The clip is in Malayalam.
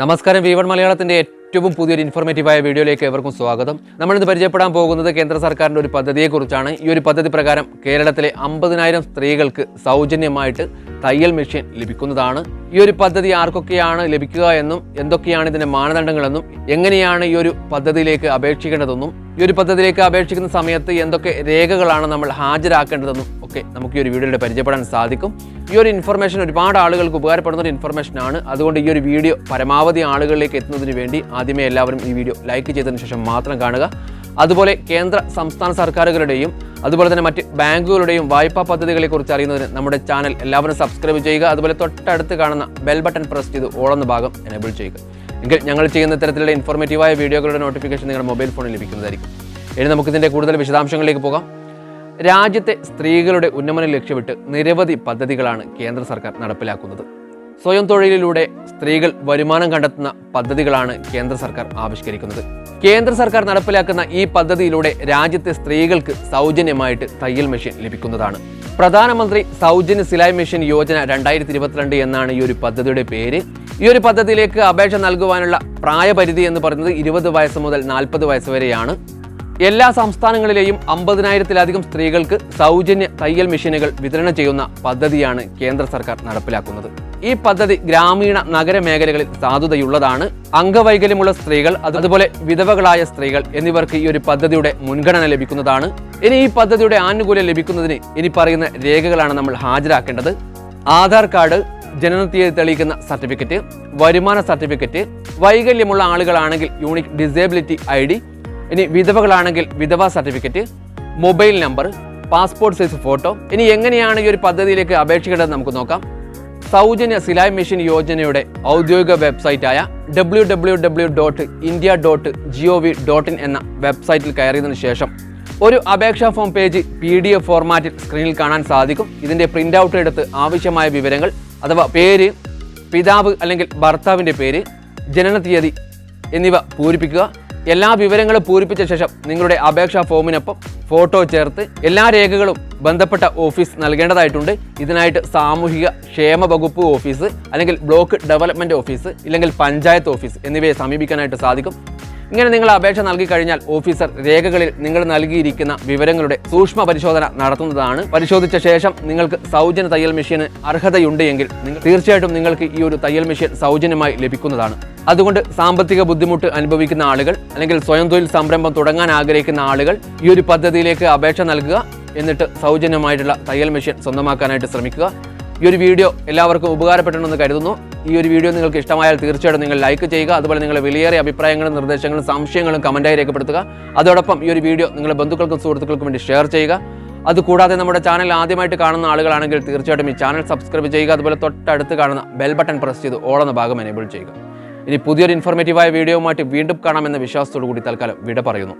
നമസ്കാരം. വി വൺ മലയാളത്തിന്റെ ഏറ്റവും പുതിയൊരു ഇൻഫോർമേറ്റീവായ വീഡിയോയിലേക്ക് ഏവർക്കും സ്വാഗതം. നമ്മളിന്ന് പരിചയപ്പെടാൻ പോകുന്നത് കേന്ദ്ര സർക്കാരിന്റെ ഒരു പദ്ധതിയെക്കുറിച്ചാണ്. ഈ ഒരു പദ്ധതി പ്രകാരം കേരളത്തിലെ അമ്പതിനായിരം സ്ത്രീകൾക്ക് സൗജന്യമായിട്ട് തയ്യൽ മെഷീൻ ലഭിക്കുന്നതാണ്. ഈ ഒരു പദ്ധതി ആർക്കൊക്കെയാണ് ലഭിക്കുക എന്നും എന്തൊക്കെയാണ് ഇതിന്റെ മാനദണ്ഡങ്ങളെന്നും എങ്ങനെയാണ് ഈ ഒരു പദ്ധതിയിലേക്ക് അപേക്ഷിക്കേണ്ടതെന്നും ഈ ഒരു പദ്ധതിയിലേക്ക് അപേക്ഷിക്കുന്ന സമയത്ത് എന്തൊക്കെ രേഖകളാണ് നമ്മൾ ഹാജരാക്കേണ്ടതെന്നും ഒക്കെ നമുക്ക് ഈ ഒരു വീഡിയോയിൽ പരിചയപ്പെടാൻ സാധിക്കും. ഈ ഒരു ഇൻഫർമേഷൻ ഒരുപാട് ആളുകൾക്ക് ഉപകാരപ്പെടുന്ന ഒരു ഇൻഫർമേഷൻ ആണ്. അതുകൊണ്ട് ഈ ഒരു വീഡിയോ പരമാവധി ആളുകളിലേക്ക് എത്തുന്നതിന് വേണ്ടി ആദ്യമേ എല്ലാവരും ഈ വീഡിയോ ലൈക്ക് ചെയ്തതിന് ശേഷം മാത്രം കാണുക. അതുപോലെ കേന്ദ്ര സംസ്ഥാന സർക്കാരുകളുടെയും അതുപോലെ തന്നെ മറ്റ് ബാങ്കുകളുടെയും വായ്പാ പദ്ധതികളെ കുറിച്ച് അറിയുന്നതിന് നമ്മുടെ ചാനൽ എല്ലാവരും സബ്സ്ക്രൈബ് ചെയ്യുക. അതുപോലെ തൊട്ടടുത്ത് കാണുന്ന ബെൽ ബട്ടൺ പ്രസ് ചെയ്ത് ഓളെന്ന ഭാഗം എനേബിൾ ചെയ്യുക. എങ്കിൽ ഞങ്ങൾ ചെയ്യുന്ന തരത്തിലുള്ള ഇൻഫോർമേറ്റീവായ വീഡിയോകളുടെ നോട്ടിഫിക്കേഷൻ നിങ്ങളുടെ മൊബൈൽ ഫോണിൽ ലഭിക്കുന്നതായിരിക്കും. ഇനി നമുക്കിതിന്റെ കൂടുതൽ വിശദാംശങ്ങളിലേക്ക് പോകാം. രാജ്യത്തെ സ്ത്രീകളുടെ ഉന്നമനം ലക്ഷ്യമിട്ട് നിരവധി പദ്ധതികളാണ് കേന്ദ്ര സർക്കാർ നടപ്പിലാക്കുന്നത്. സ്വയം തൊഴിലിലൂടെ സ്ത്രീകൾ വരുമാനം കണ്ടെത്തുന്ന പദ്ധതികളാണ് കേന്ദ്ര സർക്കാർ ആവിഷ്കരിക്കുന്നത്. കേന്ദ്ര സർക്കാർ നടപ്പിലാക്കുന്ന ഈ പദ്ധതിയിലൂടെ രാജ്യത്തെ സ്ത്രീകൾക്ക് സൗജന്യമായിട്ട് തയ്യൽ മെഷീൻ ലഭിക്കുന്നതാണ്. പ്രധാനമന്ത്രി സൗജന്യ സിലായ് മെഷീൻ യോജന രണ്ടായിരത്തി ഇരുപത്തിരണ്ട് എന്നാണ് ഈ ഒരു പദ്ധതിയുടെ പേര്. ഈ ഒരു പദ്ധതിയിലേക്ക് അപേക്ഷ നൽകുവാനുള്ള പ്രായപരിധി എന്ന് പറയുന്നത് ഇരുപത് വയസ്സ് മുതൽ നാൽപ്പത് വയസ്സ് വരെയാണ്. എല്ലാ സംസ്ഥാനങ്ങളിലെയും അമ്പതിനായിരത്തിലധികം സ്ത്രീകൾക്ക് സൗജന്യ തയ്യൽ മെഷീനുകൾ വിതരണം ചെയ്യുന്ന പദ്ധതിയാണ് കേന്ദ്ര സർക്കാർ നടപ്പിലാക്കുന്നത്. ഈ പദ്ധതി ഗ്രാമീണ നഗര മേഖലകളിൽ സാധുതയുള്ളതാണ്. അംഗവൈകല്യമുള്ള സ്ത്രീകൾ അതുപോലെ വിധവകളായ സ്ത്രീകൾ എന്നിവർക്ക് ഈ ഒരു പദ്ധതിയുടെ മുൻഗണന ലഭിക്കുന്നതാണ്. ഇനി ഈ പദ്ധതിയുടെ ആനുകൂല്യം ലഭിക്കുന്നതിന് ഇനി പറയുന്ന രേഖകളാണ് നമ്മൾ ഹാജരാക്കേണ്ടത്. ആധാർ കാർഡ് ജനനത്തീയതി തെളിയിക്കുന്ന സർട്ടിഫിക്കറ്റ് വരുമാന സർട്ടിഫിക്കറ്റ് വൈകല്യമുള്ള ആളുകളാണെങ്കിൽ യൂണിക് ഡിസേബിലിറ്റി ഐ ഇനി വിധവകളാണെങ്കിൽ വിധവ certificate mobile number passport size photo ഇനി എങ്ങനെയാണ് ഈ ഒരു പദ്ധതിയിലേക്ക് അപേക്ഷിക്കേണ്ടത് നമുക്ക് നോക്കാം. സൗജന്യ സിലായ് മെഷീൻ യോജനയുടെ ഔദ്യോഗിക വെബ്സൈറ്റായ W W W dot India dot G O V dot in എന്ന വെബ്സൈറ്റിൽ കയറിയതിനു ശേഷം ഒരു അപേക്ഷാ form page P D F ഫോർമാറ്റിൽ സ്ക്രീനിൽ കാണാൻ സാധിക്കും. ഇതിന്റെ പ്രിന്റ് ഔട്ട് എടുത്ത് ആവശ്യമായ വിവരങ്ങൾ അഥവാ പേര് പിതാവ് അല്ലെങ്കിൽ ഭർത്താവിന്റെ പേര് ജനന തീയതി എന്നിവ പൂരിപ്പിക്കുക. എല്ലാ വിവരങ്ങളും പൂരിപ്പിച്ച ശേഷം നിങ്ങളുടെ അപേക്ഷാ ഫോമിനൊപ്പം ഫോട്ടോ ചേർത്ത് എല്ലാ രേഖകളും ബന്ധപ്പെട്ട ഓഫീസ് നൽകേണ്ടതായിട്ടുണ്ട്. ഇതിനായിട്ട് സാമൂഹിക ക്ഷേമ വകുപ്പ് ഓഫീസ് അല്ലെങ്കിൽ ബ്ലോക്ക് ഡെവലപ്മെന്റ് ഓഫീസ് ഇല്ലെങ്കിൽ പഞ്ചായത്ത് ഓഫീസ് എന്നിവയെ സമീപിക്കാനായിട്ട് സാധിക്കും. ഇങ്ങനെ നിങ്ങൾ അപേക്ഷ നൽകി കഴിഞ്ഞാൽ ഓഫീസർ രേഖകളിൽ നിങ്ങൾ നൽകിയിരിക്കുന്ന വിവരങ്ങളുടെ സൂക്ഷ്മ പരിശോധന നടത്തുന്നതാണ്. പരിശോധിച്ച ശേഷം നിങ്ങൾക്ക് സൗജന്യ തയ്യൽ മെഷീന് അർഹതയുണ്ട് എങ്കിൽ തീർച്ചയായിട്ടും നിങ്ങൾക്ക് ഈ ഒരു തയ്യൽ മെഷീൻ സൗജന്യമായി ലഭിക്കുന്നതാണ്. അതുകൊണ്ട് സാമ്പത്തിക ബുദ്ധിമുട്ട് അനുഭവിക്കുന്ന ആളുകൾ അല്ലെങ്കിൽ സ്വയം തൊഴിൽ സംരംഭം തുടങ്ങാൻ ആഗ്രഹിക്കുന്ന ആളുകൾ ഈ ഒരു പദ്ധതിയിലേക്ക് അപേക്ഷ നൽകുക എന്നിട്ട് സൗജന്യമായിട്ടുള്ള തയ്യൽ മെഷീൻ സ്വന്തമാക്കാനായിട്ട് ശ്രമിക്കുക. ഈ ഒരു വീഡിയോ എല്ലാവർക്കും ഉപകാരപ്പെടണമെന്ന് കരുതുന്നു. ഈ ഒരു വീഡിയോ നിങ്ങൾക്ക് ഇഷ്ടമായാൽ തീർച്ചയായിട്ടും നിങ്ങൾ ലൈക്ക് ചെയ്യുക. അതുപോലെ നിങ്ങളുടെ വിലയേറിയ അഭിപ്രായങ്ങളും നിർദ്ദേശങ്ങളും സംശയങ്ങളും കമന്റായി രേഖപ്പെടുത്തുക. അതോടൊപ്പം ഈ ഒരു വീഡിയോ നിങ്ങളുടെ ബന്ധുക്കൾക്കും സുഹൃത്തുക്കൾക്കും വേണ്ടി ഷെയർ ചെയ്യുക. അതുകൂടാതെ നമ്മുടെ ചാനൽ ആദ്യമായിട്ട് കാണുന്ന ആളുകളാണെങ്കിൽ തീർച്ചയായിട്ടും ഈ ചാനൽ സബ്സ്ക്രൈബ് ചെയ്യുക. അതുപോലെ തൊട്ടടുത്ത് കാണുന്ന ബെൽ ബട്ടൺ പ്രസ് ചെയ്ത് ഓളെന്ന ഭാഗം എനേബിൾ ചെയ്യുക. ഇനി പുതിയൊരു ഇൻഫോർമേറ്റീവായ വീഡിയോയുമായിട്ട് വീണ്ടും കാണാമെന്ന വിശ്വാസത്തോടു കൂടി തൽക്കാലം വിട പറയുന്നു.